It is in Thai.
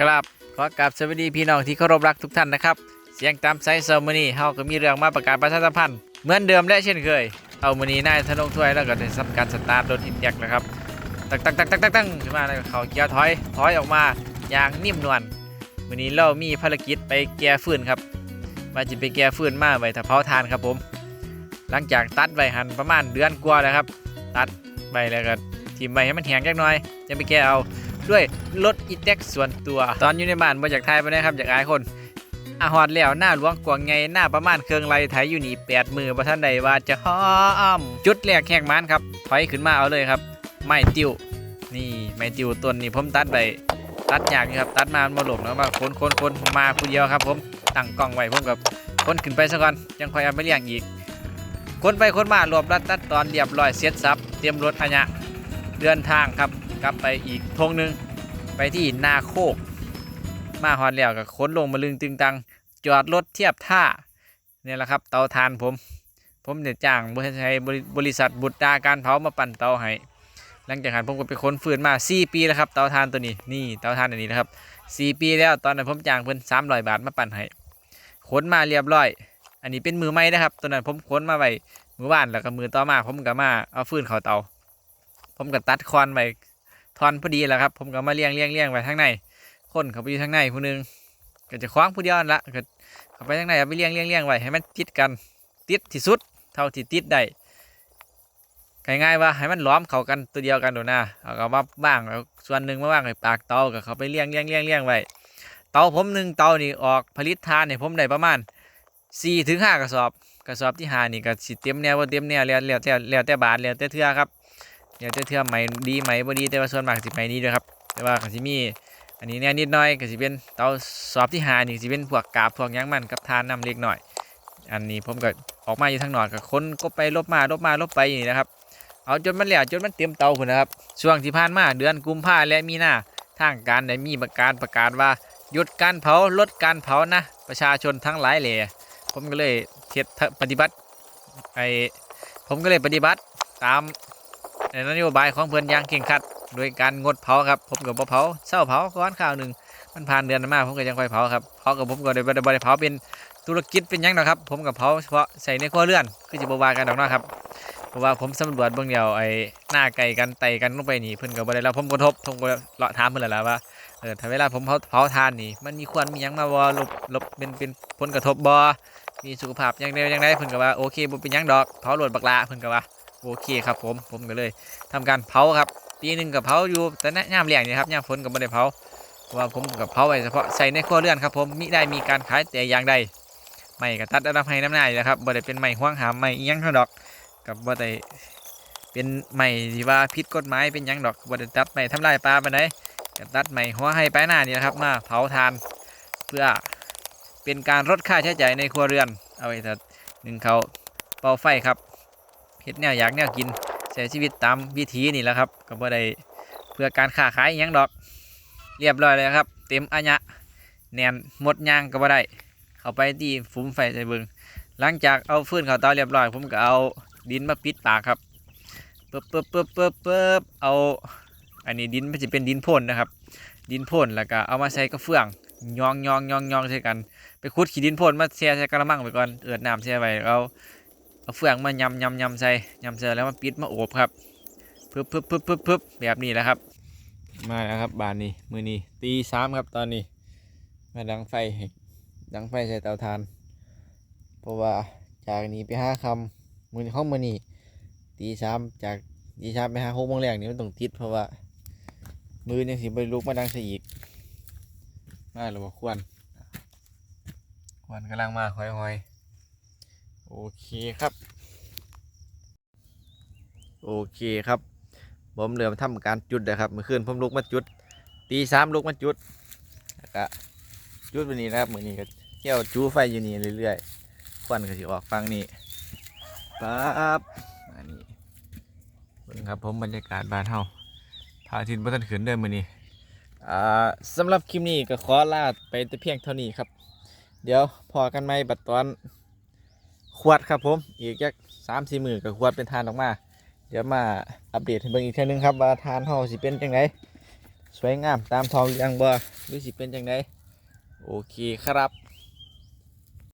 ครับขอกราบสวัสดีพี่น้องที่เคารพรักทุกท่านนะครับ เสียงตามไซส์เซอร์มนี่เฮาก็มีเรื่องมาประกาศประชาสัมพันธ์เหมือนเดิมและเช่นเคย เอามอนี้นายธนงถ้วยแล้วก็ได้ทำการสตาร์ทรถอินแยกนะครับ ตักตักตักตักตักตักขึ้นมาแล้วเขาเกียร์ถอยถอยออกมาอย่างนิ่มนวลมอนี้เรามีภารกิจไปแก้ฟืนครับ มาจิไปแก้ฟืนมาไว้ถ้าเผาทานครับผม หลังจากตัดไว้หันประมาณเดือนกว่าแล้วครับ ตัดใบแล้วก็ทิมใบให้มันแห้งจักหน่อยจะไปแก้เอา ด้วยรถอีแท็กส่วนตัว ตอนอยู่ในบ้านมาจากไทยไปนะครับจากอายคนอาหอดแล้วหน้าหลวงกวางไงหน้าประมาณเครื่องไรไทยอยู่นี่แปดมือประท่านใดว่าจะห้อม จุดแรกแข่งมันครับถอยขึ้นมาเอาเลยครับ ไม้ติวนี่ไม้ติวต้นนี่ผมตัดไปตัดยากอยู่ครับ ตัดมามันมาหลบแล้วมาคนคนคนมาผู้เดียวครับ ผมตั้งกล้องไว้ผมกับคนขึ้นไปซะก่อนยังคอยเอาไปเลี้ยงอีก คนไปคนมารวบรัดตัดตอนเรียบร้อยเสร็จสับเตรียมรถอัญะเดินทางครับ กลับไปอีกทงหนึ่งไปที่นาโคก มาฮอนแล้วกับค้นลงมาลึงตึงตัง จอดรถเทียบท่าเนี่ยแหละครับ เตาถ่านผม ผมเดี๋ยวจ้างบริษัทบริษัทบุตรดาการเผามาปั่นเตาให้หลังจากนั้นผมก็ไปค้นฟืนมา 4 ปีแล้วครับเตาถ่านตัวนี้นี่เตาถ่านอันนี้นะครับ 4 ปีแล้วตอนนั้นผมจ้างเพิ่น300 บาทมาปั่นให้ขนมาเรียบร้อย อันนี้เป็นมือไม้นะครับตอนนั้นผมค้นมาไว้มือว่านแล้วก็มือต่อมาผมก็มาเอาฟืนเข้าเตา ผมก็ตัดคอนไว้ ทอนพอดีแหละครับ ผมก็มาเลี้ยงเลี้ยงเลี้ยงไว้ข้างในคนเขาไปอยู่ข้างในผู้หนึงก็จะคว้างผู้เดียวนั่นละก็เขาไปข้างในเอาไปเลี้ยงเลี้ยงเลี้ยงไว้ให้มันติดกันติดที่สุด เท่าที่ติดได้ง่ายๆว่าให้มันล้อมเขากันตัวเดียวกันดนนะเอาก็มาบ้างเอาส่วนหนึ่งมาบ้างไอ้ปากเตากับเขาไปเลี้ยงเลี้ยงเลี้ยงเลี้ยงไว้เตาผมหนึ่งเตานี่ออกผลิตทานเนี่ยผมได้ประมาณสี่ถึงห้ากระสอบกระสอบที่หานี่ก็สิเต็มแนวบ่เต็มแนวแล้วแล้วแต่แล้วแต่บาทแล้วแต่เทือครับ เดี๋ยวจะเทื่อมไหมดีไหมบ่ดีแต่ว่าส่วนมากสิไหมดีด้วยครับแต่ว่าก็สิมีอันนี้เนี่ยนิดหน่อยก็สิเป็นเตาสอบที่หานี่สิเป็นพวกกาบพวกยังมันกับทานน้ำเล็กหน่อย อันนี้ผมก็ออกมาอยู่ทางนอกก็ค้นก็ไปลบมาลบมาลบไปอย่างนี้นะครับเอาจนมันแล้วจนมันเต็มเตาพุ่นะครับช่วงที่ผ่านมาเดือนกุมภาและมีนาทางการได้มีประกาศประกาศว่าหยุดการเผาลดการเผานะ ประชาชนทั้งหลายแหล่ผมก็เลยเทศปฏิบัติไอผมก็เลยปฏิบัติตาม ในนโยบายของเพื่อนอย่างเข่งครัด โดยการงดเผาครับผมกับบ่เผาเศร้าเผาก้อนข้าวหนึ่งมันผ่านเดือนมาผมก็ยังค่อยเผาครับเผากับผมก็ได้บ่ได้บ่ได้เผาเป็นธุรกิจเป็นยังดอครับ ผมกับเผาเฉพาะใส่ในครัวเรือนคือจะบวากันดอกนาะครับเพราะว่าผมสำรวจเบื้องเดียวไอ้หน้าไก่กันไตกันลงไปนี่เพิ่อนก็บ่ได้รับผมกระทบผมก็เลาะถามเพิ่นแล้วล่ะว่าเออถ้าเวลาผมเผาเผาทานนี่ มันมีควรมียังมาบ่ลบลบเป็นเป็นผลกระทบบ่มีสุขภาพอย่างใดอย่างใดเพิ่อนก็ว่าโอเคบ่เป็นยังดอกเผาโลดบักลาเพิ่อนก็ว่า โอเคครับผมผมก็เลยทำการเผาครับปีหนึ่งกับเผาอยู่แต่ในยามเลี้ยงนี่ครับยามฝนก็ไม่ได้เผาเพราะว่าผมกับเผาไว้เฉพาะใส่ในครัวเรือนครับผมมิได้มีการขายแต่อย่างใดไม่ก็ตัดน้ำให้น้ำหน้าอยู่แล้วครับบ่ได้เป็นไม้ห่วงหามไม้ยังเท่าดอกกับบ่ได้เป็นไม้ที่ว่าผิดกฎหมายเป็นยังดอกบ่ได้ตัดไม้ทำลายป่าไปไหนใดก็ตัดไม้หัวให้ไปหน้านี่นะครับมาเผาทานเพื่อเป็นการลดค่าใช้จ่ายในครัวเรือน เอาไว้แต่หนึ่งเขาเป่าไฟครับ เฮ็ดแนวอยากแนวกินใช้ชีวิตตามวิถีนี่แหละครับก็บ่ได้เพื่อการค้าขายอิหยังดอก เรียบร้อยเลยครับ เต็มอัญะแนนหมดยางก็บ่ได้ เข้าไปที่ฟุมไฟใส่เบิงหลังจากเอาฟืนเข้าเตาเรียบร้อยผมก็เอาดินมาปิดปากครับปึ๊บปึ๊บปึ๊บปึ๊บปึ๊บเอาอันนี้ดินมันจะเป็นดินพ่นนะครับ ดินพ่นแล้วก็เอามาใส่กระเฟืองยองยองยองยองใส่กัน ไปขุดขี้ดินพ่นมาแช่ใส่กระมังไปก่อนเอิดน้ำแช่ไว้แล้วเอา เอาเฟืองมายำยำยำใส่ยำใส่แล้วมาปิดมาโอบครับพึบพึบพึบพึบพึบแบบนี้แหละครับ มาแล้วครับบานนี้มือนี้ตีสามครับตอนนี้ มาดังไฟดังไฟใส่เตาถ่าน เพราะว่าจากนี้ไปห้าคำมือห้องมือนี้ตีสามจากตีสามไปห้าหกโมงแรกนี่มันต้องติดเพราะว่า มือยังสิบลุกมาดังใส่อีกมาหรือว่าควรควรกำลังมาหอยๆ โอเคครับ โอเคครับผมเริ่มทำการจุดนะครับเมื่อคืนผมลุกมาจุด ตีสามลุกมาจุดแล้วก็จุดวันนี้นะครับมือนี้ก็เที่ยวจูไฟอยู่นี่เรื่อยๆควันก็สิออกฟังนี่ปั๊บอันนี้เบิ่งครับผมบรรยากาศบ้านเฮาพาทิตย์บนทันขึ้นเด้อมือนี้อ่าสำหรับคลิปนี้ก็ขอลาไปแต่เพียงเท่านี้ครับ เดี๋ยวพอกันไหมบัดตอน ขวดครับผม อีกจักสามสี่หมื่นกับขวดเป็นทานออกมา เดี๋ยวมาอัปเดตให้เบิ่งอีกเทีนึงครับว่าทานเฮาสิเป็นจังไงสวยงามตามทองยังบ่หรือสิเป็นจังไดโอเคครับ